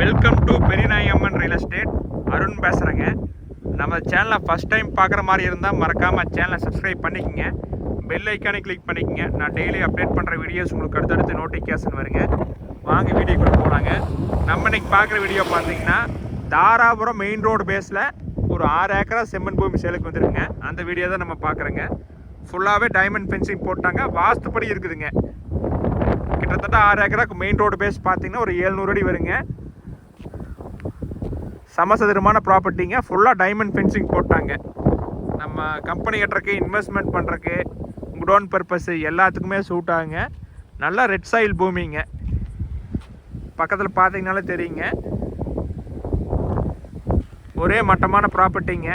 Welcome to Periyanayamman real estate Arun பேசுகிறேங்க நம்ம சேனலை ஃபஸ்ட் டைம் பார்க்குற மாதிரி இருந்தால் மறக்காமல் சேனலை சப்ஸ்கிரைப் பண்ணிக்கங்க. பெல் ஐக்கானை கிளிக் பண்ணிக்கங்க. நான் டெய்லி அப்டேட் பண்ணுற வீடியோஸ் உங்களுக்கு அடுத்தடுத்து நோட்டிஃபிகேஷன் வருங்க. வாங்க வீடியோக்குள்ளே போனாங்க நம்ம இன்னைக்கு பார்க்குற வீடியோ பார்த்தீங்கன்னா தாராபுரம் மெயின் ரோடு பேஸில் ஒரு ஆறு ஏக்கரா செம்மன் பூமி சேலுக்கு வந்துருங்க அந்த வீடியோ தான் நம்ம பார்க்குறோங்க. ஃபுல்லாகவே டைமண்ட் ஃபென்சிங் போட்டாங்க. வாஸ்துப்படி இருக்குதுங்க. கிட்டத்தட்ட ஆறு ஏக்கராக்கு மெயின் ரோடு பேஸ் பார்த்தீங்கன்னா ஒரு ஏழ்நூறு அடி வருங்க. சமசதுரமான ப்ராப்பர்ட்டிங்க ஃபுல்லாக டைமண்ட் ஃபென்சிங் போட்டாங்க. நம்ம கம்பெனி கட்டுறக்கு இன்வெஸ்ட்மெண்ட் பண்ணுறக்கு குடோன் பர்பஸ் எல்லாத்துக்குமே சூட் ஆகுங்க. நல்லா ரெட் சாயில் பூமிங்க. பக்கத்தில் பார்த்தீங்கனாலே தெரியுங்க. ஒரே மட்டமான ப்ராப்பர்ட்டிங்க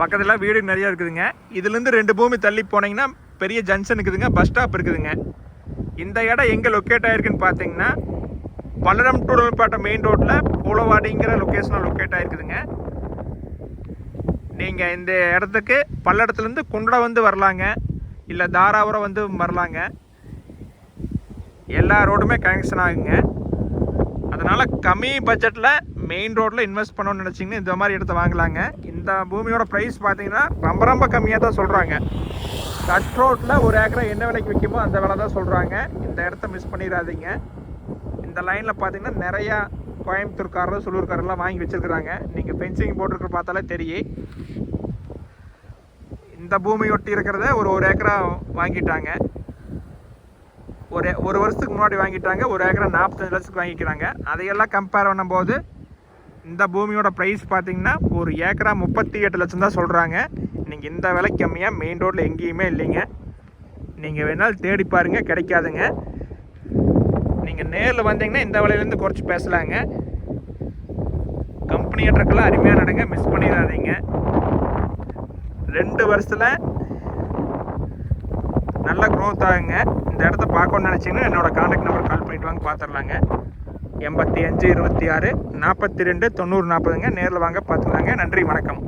பக்கத்தில் வீடு நிறையா இருக்குதுங்க. இதுலேருந்து ரெண்டு பூமி தள்ளி போனீங்கன்னா பெரிய ஜங்ஷன் இருக்குதுங்க பஸ் ஸ்டாப் இருக்குதுங்க. இந்த இடம் எங்கே லொக்கேட் ஆயிருக்குன்னு பார்த்தீங்கன்னா பல்லடம் டூடல்பேட்டை மெயின் ரோட்டில் பூலவாடிங்கிற லொக்கேஷனில் லொக்கேட் ஆயிருக்குதுங்க. நீங்கள் இந்த இடத்துக்கு பல்லடத்துலேருந்து குண்டட வந்து வரலாங்க. இல்லை தாராபுரம் வந்து வரலாங்க. எல்லா ரோடுமே கனெக்ஷன் ஆகுங்க. அதனால் கம்மி பட்ஜெட்டில் மெயின் ரோட்டில் இன்வெஸ்ட் பண்ணணும்னு நினச்சிங்கன்னா இந்த மாதிரி இடத்த வாங்கலாங்க. இந்த பூமியோட ப்ரைஸ் பார்த்தீங்கன்னா ரொம்ப ரொம்ப கம்மியாக தான் சொல்கிறாங்க கட் ரோட்டில் ஒரு ஏக்கரை என்ன விலைக்கு விற்குமோ அந்த விலை தான் சொல்கிறாங்க இந்த இடத்த மிஸ் பண்ணிடாதீங்க. இந்த லைனில் பார்த்தீங்கன்னா நிறையா கோயம்புத்தூர்காரரும் சுள்ளூர்காரெல்லாம் வாங்கி வச்சிருக்கிறாங்க. நீங்கள் ஃபென்சிங் போட்டிருக்க பார்த்தாலே தெரியும். இந்த பூமி ஒட்டி இருக்கிறத ஒரு ஒரு ஏக்கரா வாங்கிட்டாங்க. ஒரு ஒரு வருஷத்துக்கு முன்னாடி வாங்கிட்டாங்க. ஒரு ஏக்கரா நாற்பத்தஞ்சு லட்சத்துக்கு வாங்கிக்கிறாங்க. அதையெல்லாம் கம்பேர் பண்ணும்போது இந்த பூமியோட ப்ரைஸ் பார்த்தீங்கன்னா ஒரு ஏக்கரா முப்பத்தி எட்டு லட்சம் தான் சொல்கிறாங்க நீங்கள் இந்த விலை கம்மியாக மெயின் ரோட்டில் எங்கேயுமே இல்லைங்க. நீங்கள் வேணாலும் தேடி பாருங்கள் கிடைக்காதுங்க. நீங்கள் நேரில் வந்தீங்கன்னா இந்த விலையிலேருந்து குறைச்சி பேசலாங்க. கம்பெனி ஏற்றக்கெல்லாம் அருமையாக நடங்க மிஸ் பண்ணிடாதீங்க. ரெண்டு வருஷத்தில் நல்ல க்ரோத் ஆகுங்க. இந்த இடத்த பார்க்கணும்னு நினச்சிங்கன்னா என்னோடய காண்டாக்ட் நம்பர் கால் பண்ணிட்டு வாங்க பார்த்துடலாங்க எண்பத்தி அஞ்சு இருபத்தி ஆறு நாற்பத்தி ரெண்டு தொண்ணூறு நாற்பதுங்க நேரில் வாங்க பார்த்துக்கலாங்க நன்றி வணக்கம்.